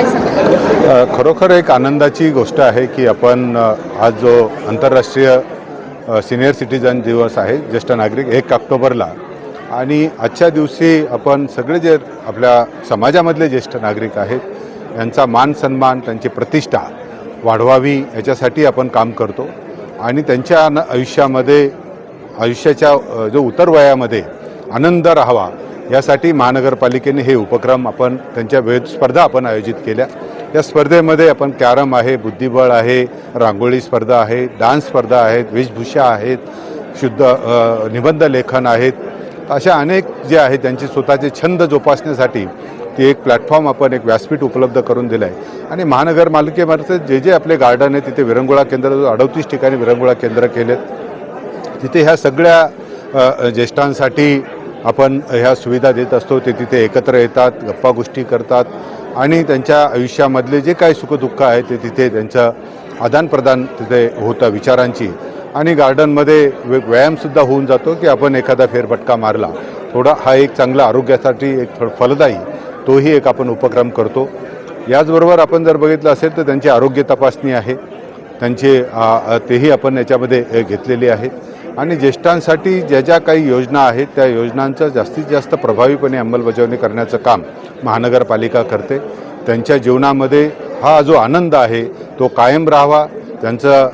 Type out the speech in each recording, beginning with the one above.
अ, खरोखर एक आनंदाची गोष्ट आहे की आपण आज जो आंतरराष्ट्रीय सिनियर सिटीजन दिवस आहे ज्येष्ठ नागरिक एक ऑक्टोबरला. आणि आजच्या दिवशी आपण सगळे जे आपल्या समाजामधले ज्येष्ठ नागरिक आहेत यांचा मान सन्मान त्यांची प्रतिष्ठा वाढवावी याच्यासाठी आपण काम करतो. आणि त्यांच्या न- आयुष्यामध्ये आयुष्याच्या जो उतर वयामध्ये आनंद राहावा यासाठी महानगरपालिकेने हे उपक्रम आपण त्यांच्या वेध स्पर्धा आपण आयोजित केल्या. या स्पर्धेमध्ये आपण कॅरम आहे बुद्धिबळ आहे रांगोळी स्पर्धा आहे डान्स स्पर्धा आहेत वेशभूषा आहेत शुद्ध निबंध लेखन आहेत. अशा अनेक जे आहेत त्यांचे स्वतःचे छंद जोपासण्यासाठी ती एक प्लॅटफॉर्म आपण एक व्यासपीठ उपलब्ध करून दिलं आहे आणि महानगरपालिकेमार्फत जे जे आपले गार्डन आहे तिथे विरंगुळा केंद्र अडतीस ठिकाणी विरंगुळा केंद्र केलेत. तिथे ह्या सगळ्या ज्येष्ठांसाठी आपण ह्या सुविधा देत असतो ते तिथे एकत्र येतात गप्पा गोष्टी करतात आणि त्यांच्या आयुष्यामधले जे काही सुखदुःख आहे ते तिथे त्यांचं आदानप्रदान तिथे होतं विचारांची. आणि गार्डनमध्ये व्यायामसुद्धा होऊन जातो की आपण एखादा फेरफटका मारला. थोडा हा एक चांगला आरोग्यासाठी एक थोडं फलदायी तोही एक आपण उपक्रम करतो. याचबरोबर आपण जर बघितलं असेल तर त्यांची आरोग्य तपासणी आहे. त्यांचे तेही आपण याच्यामध्ये घेतलेली आहेत आणि ज्येष्ठांसाठी ज्या ज्या काही योजना आहेत त्या योजनांचं जास्तीत जास्त प्रभावीपणे अंमलबजावणी करण्याचं काम महानगरपालिका करते. त्यांच्या जीवनामध्ये हा जो आनंद आहे तो कायम राहावा त्यांचं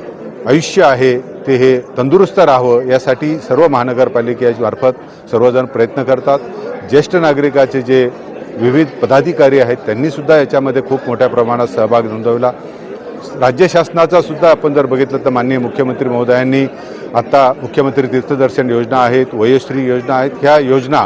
आयुष्य आहे ते हे तंदुरुस्त राहावं यासाठी सर्व महानगरपालिकेमार्फत सर्वजण प्रयत्न करतात. ज्येष्ठ नागरिकाचे जे विविध पदाधिकारी आहेत त्यांनीसुद्धा याच्यामध्ये खूप मोठ्या प्रमाणात सहभाग नोंदवला. राज्य शासनाचा सुद्धा आपण जर बघितलं तर माननीय मुख्यमंत्री महोदयांनी आत्ता मुख्यमंत्री तीर्थदर्शन योजना आहेत वयोश्री योजना आहेत ह्या योजना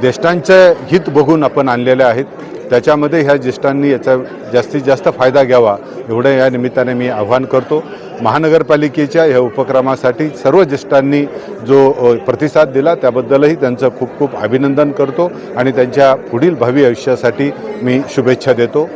ज्येष्ठांचं हित बघून आपण आणलेल्या आहेत. त्याच्यामध्ये ह्या ज्येष्ठांनी याचा जास्तीत जास्त फायदा घ्यावा एवढं या निमित्ताने मी आव्हान करतो. महानगरपालिकेच्या ह्या उपक्रमासाठी सर्व ज्येष्ठांनी जो प्रतिसाद दिला त्याबद्दलही त्यांचं खूप खूप अभिनंदन करतो आणि त्यांच्या पुढील भावी आयुष्यासाठी मी शुभेच्छा देतो.